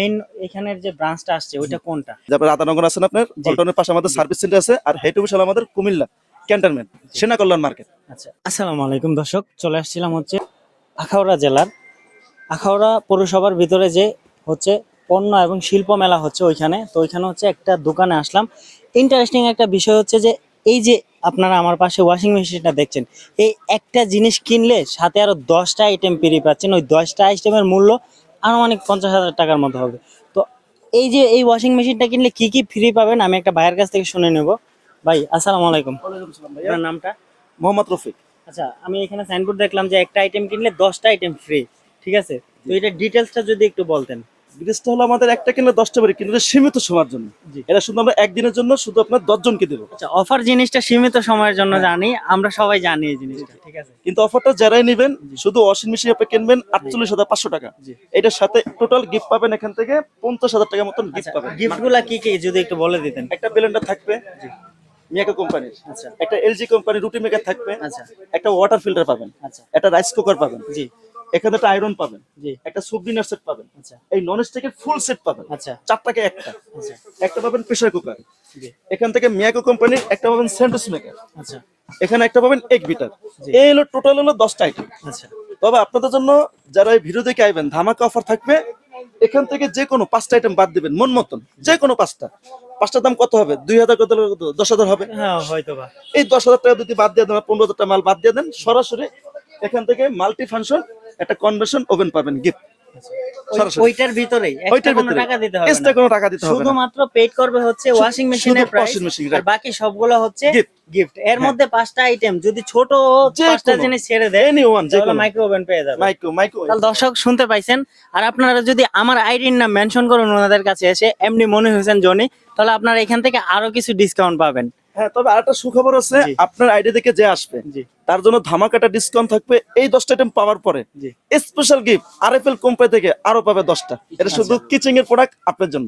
Main এখানের যে ব্রাঞ্চটা আসছে ওইটা কোনটা? তারপরে রাধানগর আছেন আপনার? পল্টনের পাশে আমাদের সার্ভিস সেন্টার আছে আর হেড অফিস আমাদের কুমিল্লা ক্যান্টনমেন্ট সেনা কল্যাণ মার্কেট আচ্ছা। আসসালামু আলাইকুম দর্শক চলে আসছিলাম হচ্ছে আখাউড়া জেলার। আখাউড়া পৌরসভার ভিতরে যে হচ্ছে পণ্য এবং শিল্প মেলা হচ্ছে ওইখানে তো ওইখানে হচ্ছে একটা দোকানে আসলাম। ইন্টারেস্টিং একটা বিষয় হচ্ছে যে এই যে আপনারা আমার পাশে ওয়াশিং মেশিনটা দেখছেন এই একটা জিনিস কিনলে সাথে আরও দশটা আইটেম পেরিয়ে পাচ্ছেন। ওই দশটা আইটেমের মূল্য আনুমানিক পঞ্চাশ হাজার টাকার মতো হবে। তো এই যে এই ওয়াশিং মেশিনটা কিনলে কি কি ফ্রি পাবেন? আমি একটা ভাইয়ের কাছ থেকে শুনে নেব। ভাই আসসালামু আলাইকুম। আপনার নামটা? মোহাম্মদ রফিক। আচ্ছা আমি এখানে সাইনবোর্ড দেখলাম যে একটা আইটেম কিনলে দশটা আইটেম ফ্রি ঠিক আছে? তো এটা ডিটেলসটা যদি একটু বলতেন। ব্রিজটা হলো আমাদের একটা কিনলে দশটা বাড়ি এটা সীমিত সময়ের জন্য। এটা শুধু আমরা একদিনের জন্য শুধু আপনার দশজনকে দেবো। আচ্ছা অফার জিনিসটা সীমিত সময়ের জন্য জানি আমরা সবাই জানি এই জিনিসটা ঠিক আছে? কিন্তু অফারটা যারাই নেবেন শুধু ওয়াশিং মেশিন আপনি কিনবেন আটচল্লিশ হাজার পাঁচশো টাকা। এটার সাথে টোটাল গিফট পাবেন এখান থেকে পঞ্চাশ হাজার টাকার মতন গিফট পাবেন। গিফটগুলা কি কি যদি একটু বলে দিতেন। একটা ব্লেন্ডার থাকবে মিয়াকো কোম্পানির আচ্ছা। একটা এলজি কোম্পানির রুটি মেকার থাকবে আচ্ছা। একটা ওয়াটার ফিল্টার পাবেন আচ্ছা। একটা রাইস কুকার পাবেন। জি। এখানে একটা আয়রন পাবেন। একটা সুপ ডিনার সেট পাবেন। এই নন স্টিকের ফুল সেট পাবেন। আচ্ছা। চার একটা। আচ্ছা। একটা পাবেন প্রেসার কুকার এখান থেকে মিয়াকো কোম্পানির একটা পাবেন স্যান্ডউইচ মেকার আচ্ছা। এখানে একটা পাবেন এক বিটার এই হলো টোটাল হলো দশটা আইটেম আচ্ছা। তবে আপনাদের জন্য যারা এই ভিডিও দেখে আইবেন ধামাকা অফার থাকবে এখান থেকে যে কোনো পাঁচটা আইটেম বাদ দিবেন মন মতন। যে কোনো পাঁচটা। পাঁচটার দাম কত হবে? দুই হাজার কত দশ হাজার হবে। হ্যাঁ এই দশ হাজার টাকা যদি বাদ দিয়ে দেন পনেরো হাজার টাকা মাল বাদ দিয়ে দেন সরাসরি এখান থেকে মাল্টি ফাংশন একটা কনভার্সন ওভেন পাবেন গিফট ওই- ওইটার ভিতরেই ওইটার ভিতরে টাকা দিতে হবে এক্সট্রা কোনো টাকা দিতে হবে শুধুমাত্র পেড করবে হচ্ছে ওয়াশিং মেশিনের শুধু প্রাইস washing machine, আর বাকি সবগুলো হচ্ছে গিফট এর হ্যাঁ। মধ্যে পাঁচটা আইটেম যদি ছোট পাঁচটা জিনিস ছেড়ে দেয় যে কোনো। মাইক্রো ওভেন পেয়ে যাবে। মাইক্রো মাইক্রো তাহলে দর্শক শুনতে পাইছেন আর আপনারা যদি আমার আইডির নাম মেনশন করেন ওনাদের কাছে এসে এমনি মনে হয়েছেন জনি তাহলে আপনারা এখান থেকে আরও কিছু ডিসকাউন্ট পাবেন। হ্যাঁ তবে আরেকটা সুখবর আছে আপনার আইডি থেকে যে আসবে তার জন্য ধামাকাটা ডিসকাউন্ট থাকবে এই দশটা আইটেম পাওয়ার পরে। স্পেশাল গিফট আর এফ এল কোম্পানি থেকে আরও পাবে দশটা। এটা শুধু আচ্ছা। কিচিং এর প্রোডাক্ট আপনার জন্য।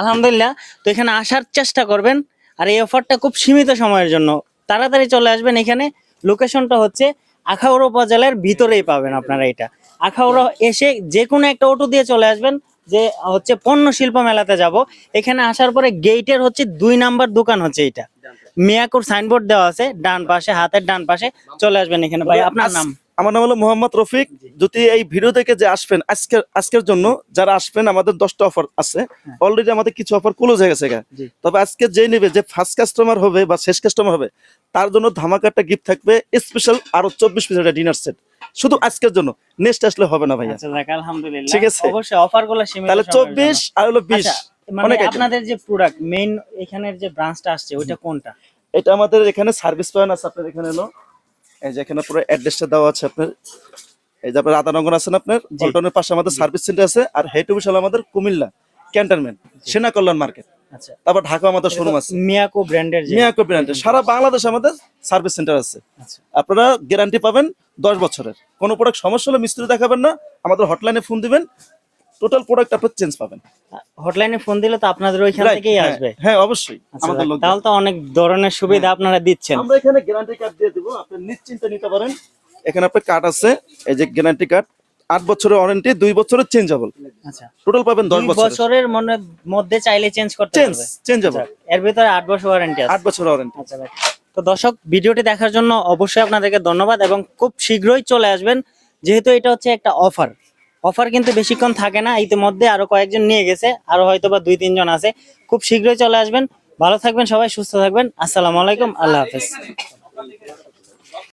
আলহামদুলিল্লাহ তো এখানে আসার চেষ্টা করবেন আর এই অফারটা খুব সীমিত সময়ের জন্য। তাড়াতাড়ি চলে আসবেন এখানে লোকেশনটা হচ্ছে আখাউড়া উপজেলার ভিতরেই পাবেন আপনারা এটা। আখাউড়া এসে যে কোনো একটা অটো দিয়ে চলে আসবেন যে হচ্ছে পণ্য শিল্প মেলাতে যাব। এখানে আসার পরে গেটের হচ্ছে দুই নাম্বার দোকান হচ্ছে এটা। মিয়াকুর সাইনবোর্ড দেওয়া আছে ডান পাশে হাতের ডান পাশে চলে আসবেন এখানে। ভাই আপনার নাম? আমার নাম হলো মোহাম্মদ রফিক। যদি এই ভিডিও দেখে যে আসবেন আজকের আজকের জন্য যারা আসবেন আমাদের দশটা অফার আছে। অলরেডি আমাদের কিছু অফার ক্লোজ হয়ে গেছে। হ্যাঁ। তবে আজকে যে নেবে যে ফার্স্ট কাস্টমার হবে বা শেষ কাস্টমার হবে তার জন্য ধামাকাটা গিফট থাকবে স্পেশাল আরও চব্বিশ পিস একটা ডিনার সেট শুধু আজকের জন্য। নেক্সট আসলে হবে না ভাইয়া। আচ্ছা ঠিক আছে। অবশ্যই অফারগুলো তাহলে চব্বিশ আর হলো বিশ। আচ্ছা, মানে। আপনাদের যে প্রোডাক্ট মেইন এখানের যে ব্রাঞ্চটা আসছে ওইটা কোনটা? এটা আমাদের এখানে সার্ভিস পয়েন্ট আছে আপনার এখানে হলো এই যে এখানে পুরো অ্যাড্রেসটা দেওয়া আছে আপনার। এই যে আপনার রাধানগর আছেন আপনার পল্টনের পাশে আমাদের সার্ভিস সেন্টার আছে আর হেড অফিস হলো আমাদের কুমিল্লা ক্যান্টনমেন্ট সেনা কল্যাণ মার্কেট আচ্ছা। তারপর ঢাকা আমাদের শোরুম আছে। মিয়াকো ব্র্যান্ডের যে মিয়াকো ব্র্যান্ডের সারা বাংলাদেশে আমাদের সার্ভিস সেন্টার আছে। আচ্ছা। আপনারা গ্যারান্টি পাবেন দশ বছরের। কোনো প্রোডাক্ট সমস্যা হলে মিস্ত্রি দেখাবেন না আমাদের হটলাইনে ফোন দিবেন টোটাল প্রোডাক্ট আপনার চেঞ্জ পাবেন। হটলাইনে ফোন দিলে তো আপনাদের ওইখান থেকেই হ্যাঁ, আসবে। হ্যাঁ অবশ্যই আচ্ছা, আমাদের লোক তাহলে তো অনেক ধরনের সুবিধা আপনারা দিচ্ছেন। আমরা এখানে গ্যারান্টি কার্ড দিয়ে দিব আপনি নিশ্চিন্তে নিতে পারেন। এখানে আপনার কার্ড আছে এই যে গ্যারান্টি কার্ড আট বছরের ওয়ারেন্টি দুই বছরের চেঞ্জেবল আচ্ছা। টোটাল পাবেন দশ বছর বছরের। মনে মধ্যে চাইলে চেঞ্জ করতে চেঞ্জ পারবে। চেঞ্জেবল এর ভিতরে আট বছর ওয়ারেন্টি আছে। আট বছর ওয়ারেন্টি আচ্ছা ভাই। তো দর্শক ভিডিওটি দেখার জন্য অবশ্যই আপনাদেরকে ধন্যবাদ এবং খুব শীঘ্রই চলে আসবেন। যেহেতু এটা হচ্ছে একটা অফার অফার কিন্তু বেশিক্ষণ থাকে না। ইতিমধ্যে আরও কয়েকজন নিয়ে গেছে, আরও হয়তো বা দুই, তিনজন আছে। খুব শীঘ্রই চলে আসবেন। ভালো থাকবেন সবাই, সুস্থ থাকবেন। আসসালামু আলাইকুম, আল্লাহ হাফেজ।